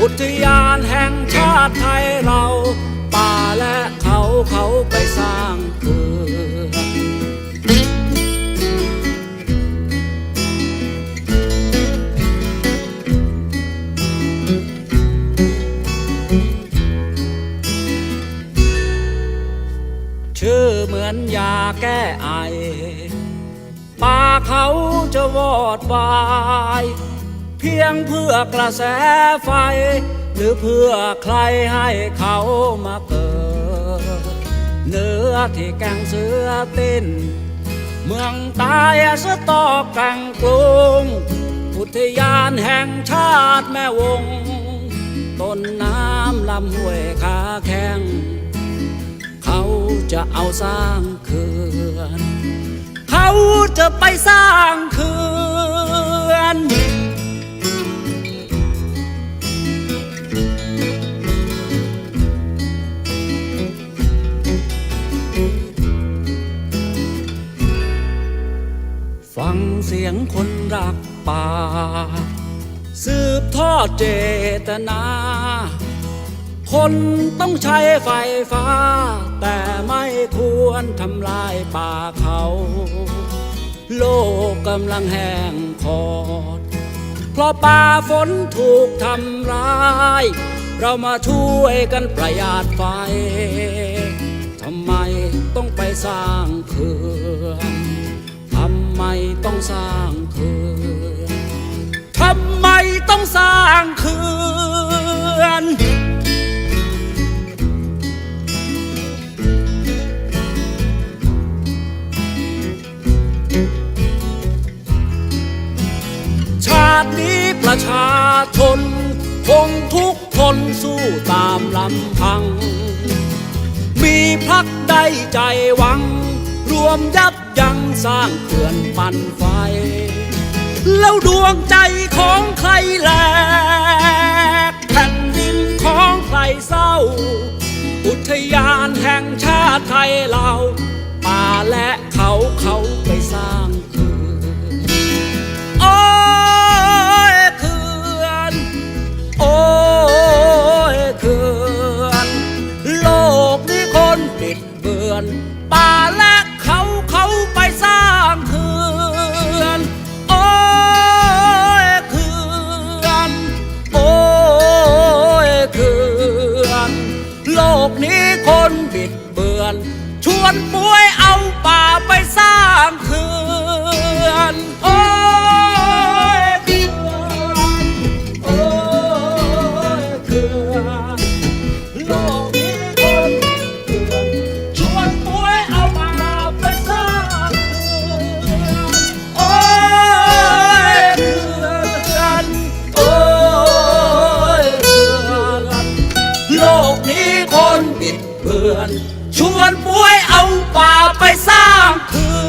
อุทยานแห่งชาติไทยเรา ป่าและเขาเขาไปสร้างเขื่อชื่อเหมือนยาแก้ไอ ป่าเขาจะวอดวาย เพียงเพื่อกระแสไฟ หรือเพื่อใครให้เขามาเกิด เนื้อที่แกงเสือเต้น เมืองตายสะตอกกงกรุงอุทยานแห่งชาติแม่วง ต้นน้ำลำห้วยขาแข้งเขาจะเอาสร้างเขื่อน เขาจะไปสร้างเขื่อน ฟังเสียงคนรักป่า สืบทอดเจตนา คนต้องใช้ไฟฟ้า แต่ไม่ควรทำลายป่าเขา โลกกำลังแห้งขอด เพราะป่าฝนถูกทำร้าย เรามาช่วยกันประหยัดไฟ ทำไมต้องไปสร้างเขื่อน ต้องสร้างเขื่อนทำไมต้องสร้างเขื่อนชาตินี้ประชาชนคงทุกคนสู้ตามลำพัง มีพักใดใจหวัง รวมยับ ยังสร้างเขื่อนปั่นไฟ แล้วดวงใจของใครแหลกแผ่นดินของใครเศร้า อุทยานแห่งชาติไทยเราป่าและเขาเขาไปสร้างเขื่อนโอ้ยเขื่อนโอ้ยเขื่อนโลกนี้คนปิดเบือน กนี้คนบิดเบือน ชวนป่วย เบือน ชวนป่วยเอาป่าไปสร้างเขื่